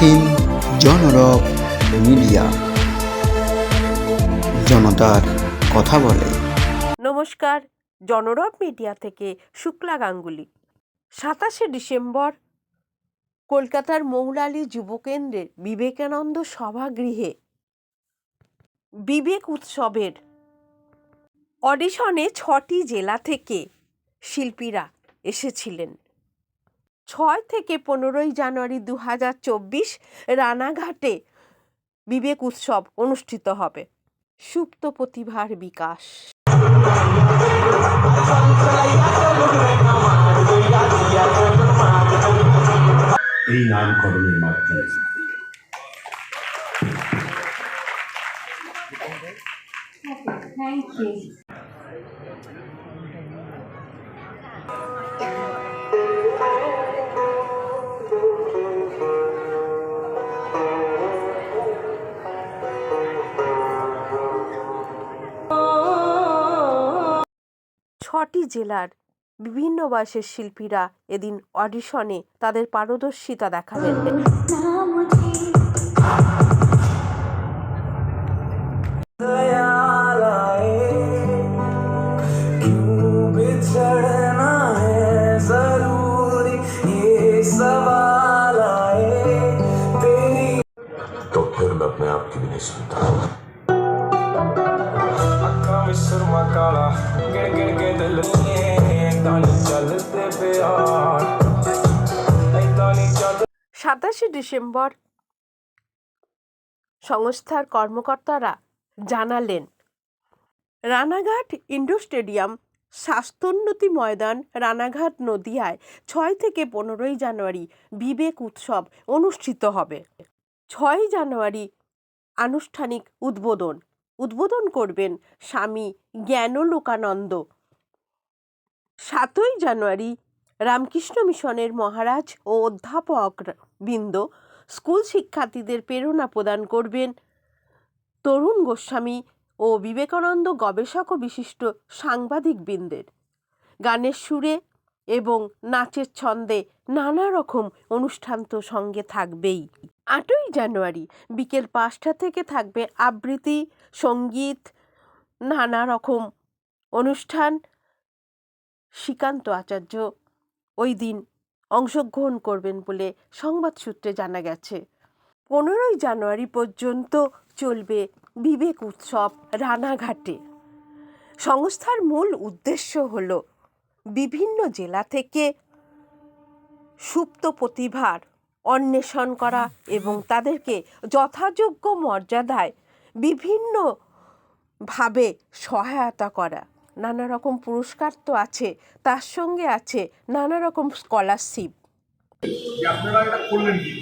দেখছেন জনরব মিডিয়া। জনতার কথা বলে। নমস্কার, জনরব মিডিয়া থেকে শুক্লা গাঙ্গুলি। সাতাশে ডিসেম্বর, কলকাতার মৌলালী যুবকেন্দ্রের বিবেকানন্দ সভাগৃহে বিবেক উৎসবের অডিশনে ছটি জেলা থেকে শিল্পীরা এসেছিলেন। ছয় থেকে পনেরোই জানুয়ারি দু হাজার চব্বিশ রানাঘাটে বিবেক উৎসব অনুষ্ঠিত হবে। সুপ্ত প্রতিভার বিকাশ। এই নামকরণের মাধ্যমে। Thank you. ছটি জেলার বিভিন্ন বয়সের শিল্পীরা এদিন অডিশনে তাদের পারদর্শিতা দেখাবেন ख्याल आए क्यों बिछड़ना है जरूरी ये सवाल आए तेरी तो फिर मैं अपने आप की भी नहीं सुनता সাতাশে ডিসেম্বর সংস্থার কর্মকর্তারা জানালেন, রানাঘাট ইন্ডোর স্টেডিয়াম স্বাস্থ্যোন্নতি ময়দান রানাঘাট নদিয়ায় ছয় থেকে পনেরোই জানুয়ারি বিবেক উৎসব অনুষ্ঠিত হবে। ছয় জানুয়ারি আনুষ্ঠানিক উদ্বোধন। উদ্বোধন করবেন স্বামী জ্ঞানলোকানন্দ। সাতই জানুয়ারি রামকৃষ্ণ মিশনের মহারাজ ও অধ্যাপক বৃন্দ স্কুল শিক্ষার্থীদের প্রেরণা প্রদান করবেন। তরুণ গোস্বামী ও বিবেকানন্দ গবেষক ও বিশিষ্ট সাংবাদিক বৃন্দের। গানের সুরে এবং নাচের ছন্দে নানা রকম অনুষ্ঠান তো সঙ্গে থাকবেই। আটই জানুয়ারি বিকেল পাঁচটা থেকে থাকবে আবৃত্তি, সংগীত, নানা রকম অনুষ্ঠান। শ্রীকান্ত আচার্য ওই দিন অংশগ্রহণ করবেন বলে সংবাদ সূত্রে জানা গেছে। পনেরোই জানুয়ারি পর্যন্ত চলবে বিবেক উৎসব রানাঘাটে। সংস্থার মূল উদ্দেশ্য হল বিভিন্ন জেলা থেকে সুপ্ত প্রতিভার অন্বেষণ করা এবং তাদেরকে যথাযোগ্য মর্যাদায় বিভিন্নভাবে সহায়তা করা। নানা রকম পুরস্কার তো আছে, তার সঙ্গে আছে নানা রকম স্কলারশিপ আপনারা এটা করলেন কি?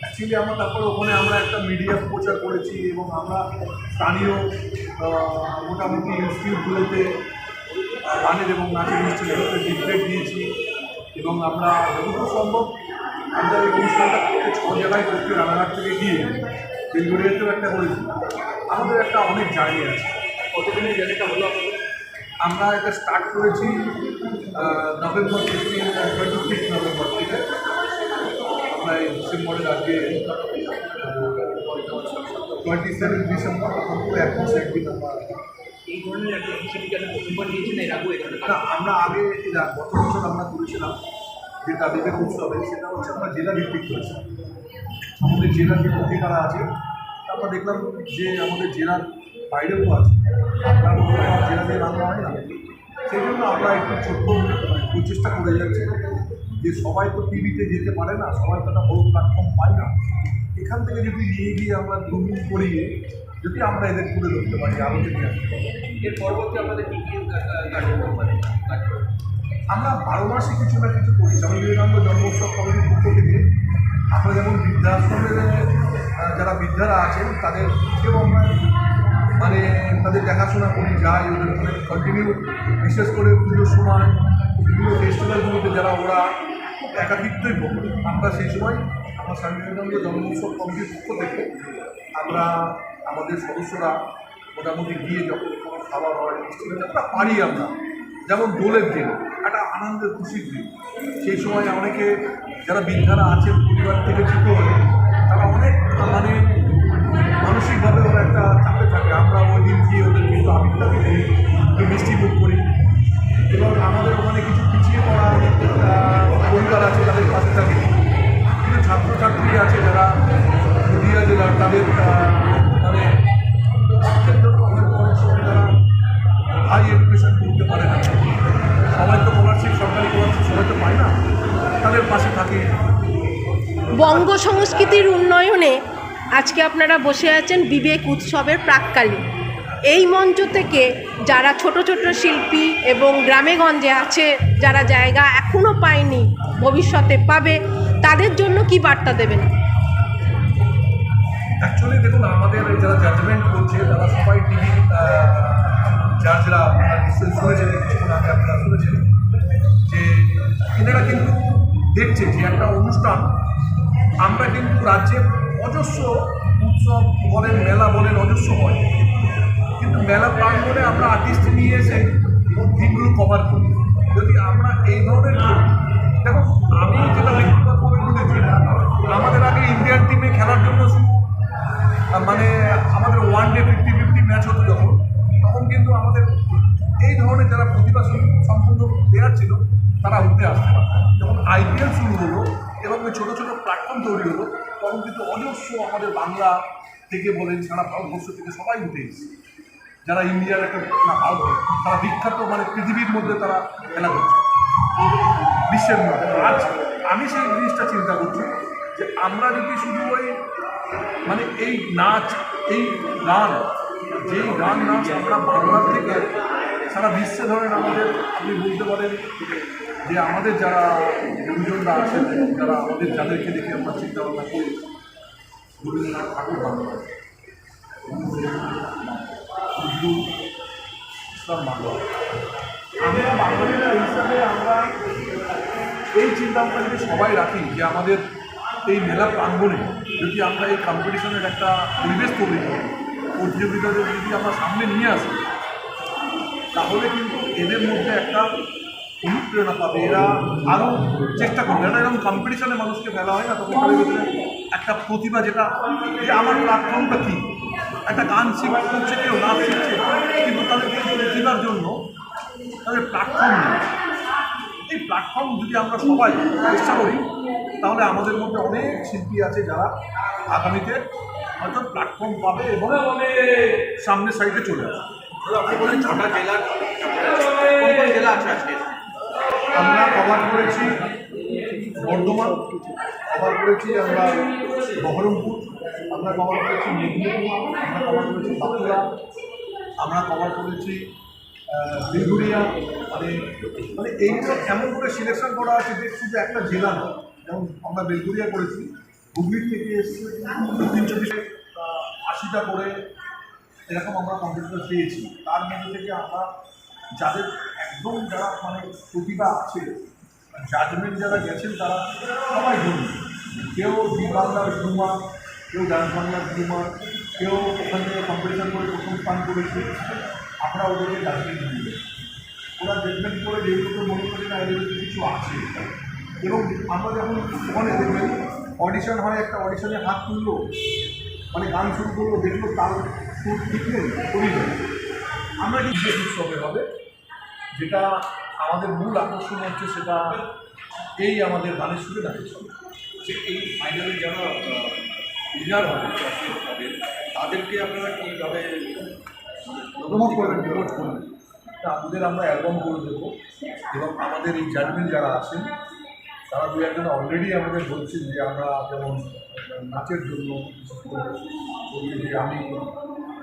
অ্যাকচুয়ালি আমরা তারপরে ওখানে আমরা একটা মিডিয়া প্রচার করেছি এবং আমরা স্থানীয় মোটামুটি ইনস্টিটিউটগুলোতে গানের এবং নাচের লিফলেট দিয়েছি এবং আমরা যতটুকু সম্ভব আমরা এই অনুষ্ঠানটা ছ জায়গায় করতে রানাঘাট থেকে গিয়ে একটা করেছি। আমাদের একটা অনেক জার্নি আছে। কতদিনের জার্নিটা হলো আপনাদের? আমরা এটা স্টার্ট করেছি November fifteen twenty six November থেকে আমরা এই ডিসেম্বরের আগে টোয়েন্টি সেভেন ডিসেম্বর তখন পুরো এক মাস একদিন আমরা এই ধরনের একটা ইনিশিয়েটিভ প্রথমবার নিয়েছেন? এর আগেও না আমরা আগে গত বছর আমরা করেছিলাম যেটা বিবেক উৎসবে সেটা হচ্ছে আমরা জেলা ভিত্তিক করেছিলাম আমাদের জেলার যে পত্রিকারা আছে আমরা দেখলাম যে আমাদের জেলার বাইরেও আছে আপনার জেলাতে রান্না হয় না সেই জন্য আমরা একটু ছোট্ট প্রচেষ্টা করে যাচ্ছি। যে সবাই তো টিভিতে যেতে পারে না সবাই তো একটা বড় প্ল্যাটফর্ম পায় না। এখান থেকে যদি নিয়ে গিয়ে আমরা গ্রুমিং করিয়ে যদি আমরা এদের তুলে ধরতে পারি আসতে পারি এর পরবর্তী আমাদের কি কি মানে আমরা বারো মাসে কিছু না কিছু করি। যেমন বিবেকানন্দ জন্মোৎসব কমিটির পক্ষ থেকে আমরা যেমন বৃদ্ধাশ্রমের আহ, যারা বৃদ্ধারা আছেন তাদের কেউ আমরা মানে তাদের দেখাশোনা করি যাই ওদের কন্টিনিউ বিশেষ করে পুজোর সময় বিভিন্ন ফেস্টিভ্যালগুলোতে যারা ওরা একাধিকই পক্ষ আমরা সেই সময় আমরা স্বামী বিবেকানন্দ জন্মোৎসব কমিটির পক্ষ থেকে আমরা আমাদের সদস্যরা মোটামুটি গিয়ে যখন কোনো খাবার হয় মিষ্টি আমরা পারি আমরা, যেমন দোলের দিন, একটা আনন্দের, খুশির দিন। সেই সময় অনেকে যারা বিদ্যারা আছেন পরিবার থেকে ছোটো হয়ে, তারা অনেক মানে মানসিকভাবে ওরা একটা মিষ্টি মুখ করি। এবং আমাদের ওখানে কিছু পিছিয়ে পড়া পরিবার আছে তাদের পাশে থাকি। কিছু ছাত্রছাত্রী আছে যারা নদীয়া জেলার, তাদের মানে হাই এডুকেশন করতে পারে না। সবাই তো স্কলারশিপ সরকারি স্কলারশিপ সবাই তো পায় না। তাদের পাশে থাকে। বঙ্গ সংস্কৃতির উন্নয়নে আজকে আপনারা বসে আছেন বিবেক উৎসবের প্রাককালে। এই মঞ্চ থেকে যারা ছোট ছোট শিল্পী এবং গ্রামেগঞ্জে আছে, যারা জায়গা এখনও পায়নি, ভবিষ্যতে পাবে, তাদের জন্য কি বার্তা দেবেন? অ্যাকচুয়ালি দেখুন, আমাদের যারা জাজমেন্ট করছে, তারা সবাই টিভি যে এনারা কিন্তু দেখছে যে একটা অনুষ্ঠান, আমরা কিন্তু রাজ্যের অজস্র উৎসব বলেন, মেলা বলেন, অজস্র হয়। কিন্তু মেলা প্রাঙ্গণে আমরা আর্টিস্ট নিয়ে এসে দিকগুলো কভার করি। যদি আমরা এই ধরনের দেখো, আমি যেটা ব্যক্তিগতভাবে বুঝেছি আমাদের আগে ইন্ডিয়ান টিমে খেলার জন্য মানে আমাদের one day fifty fifty match হতো যখন। তখন কিন্তু আমাদের এই ধরনের যারা প্রতিভা সম্পূর্ণ প্লেয়ার ছিল, তারা উঠে আসতে। প্ল্যাটফর্ম তৈরি হলো, তখন কিন্তু অজস্র আমাদের বাংলা থেকে বলেন সারা ভারতবর্ষ থেকে সবাই উঠে এসেছে। যারা ইন্ডিয়ার একটা না ভারত তারা বিখ্যাত মানে পৃথিবীর মধ্যে তারা খেলা করছে। বিশ্বের মধ্যে। আজ আমি সেই জিনিসটা চিন্তা করছি যে আমরা যদি শুধু ওই মানে এই নাচ, এই গান, যেই গান নাচ আমরা বাংলার থেকে সারা বিশ্বে ধরেন আমাদের আপনি বলতে পারেন যে আমাদের যারা গুরুজনরা আছেন যারা আমাদের যাদেরকে দেখে আমরা চিন্তা ভাবনা করি রবীন্দ্রনাথ ঠাকুর ভালো নজরুল ইসলাম বাঙালিরা হিসাবে আমরা এই চিন্তা ভাবনা যদি সবাই রাখি যে আমাদের এই মেলা প্রাঙ্গণে যদি আমরা এই কম্পিটিশনের একটা পরিবেশ তৈরি করি, প্রতিযোগিতাদের যদি আমরা সামনে নিয়ে আসি, তাহলে কিন্তু এদের মধ্যে একটা অনুপ্রেরণা পাবে এরা আরও চেষ্টা করবে এটা এরকম কম্পিটিশনে মানুষকে ফেলা হয় না, তখন তাদের ভিতরে একটা প্রতিভা যেটা, যে আমার প্ল্যাটফর্মটা কী? একটা গান শিখ করছে কেউ, নাচ শিখছে, কিন্তু তাদের প্রতিভার জন্য তাদের প্ল্যাটফর্ম নেই। এই প্ল্যাটফর্ম যদি আমরা সবাই চেষ্টা করি, তাহলে আমাদের মধ্যে অনেক শিল্পী আছে যারা আগামীতে হয়তো প্ল্যাটফর্ম পাবে এবং সামনের সাইডে চলে আসবে। আপনি বলেন ছটা জেলার জেলা আছে আজকে? আমরা কভার করেছি, বর্ধমান কভার করেছি, আমরা বহরমপুর, আমরা কভার করেছি আমরা কভার করেছি বাঁকুড়া, আমরা কভার করেছি বেলঘরিয়া মানে মানে এইগুলো এমন করে সিলেকশন করা আছে দেখছি যে একটা জেলা নয়, যেমন আমরা বেলঘরিয়া করেছি, হুগলির থেকে এসছে, দক্ষিণ চব্বিশে আশিটা করে, এরকম আমরা কম্পিউটার পেয়েছি। তার মধ্যে থেকে আমরা যাদের একদম যারা মানে প্রতিভা আছে জাজমেন্ট যারা গেছেন তারা সবাই ধরুন কেউ জি বাংলার ডুমা কেউ ডান্স বাংলার ডুমা কেউ ওখান থেকে কম্পিটিশন করে প্রথম স্থান করেছে, আমরা ওদেরকে জাজমেন্ট দিই। ওরা জাজমেন্ট করে যেগুলো মনে করি না, এদের কিছু আছে। এবং আমরা যখন ওখানে দেখবেন অডিশন হয়, একটা অডিশনে হাত তুললো মানে গান শুরু করল, দেখল তার সুর ঠিক নেই করি আমরা কি উৎসবে হবে যেটা আমাদের মূল আকর্ষণ হচ্ছে সেটা এই আমাদের গানের সুরে নাচের যে এই ফাইনালে যারা উইনার হবে হবে তাদেরকে আপনারা কীভাবে প্রমোট করবেন? প্রমোট করবেন? তা আমাদের আমরা অ্যালবাম করে দেবো এবং আমাদের এই জাজমেন্ট যারা আছেন তারা দু একজন অলরেডি আমাদের বলছেন যে আমরা যেমন নাচের জন্য আমি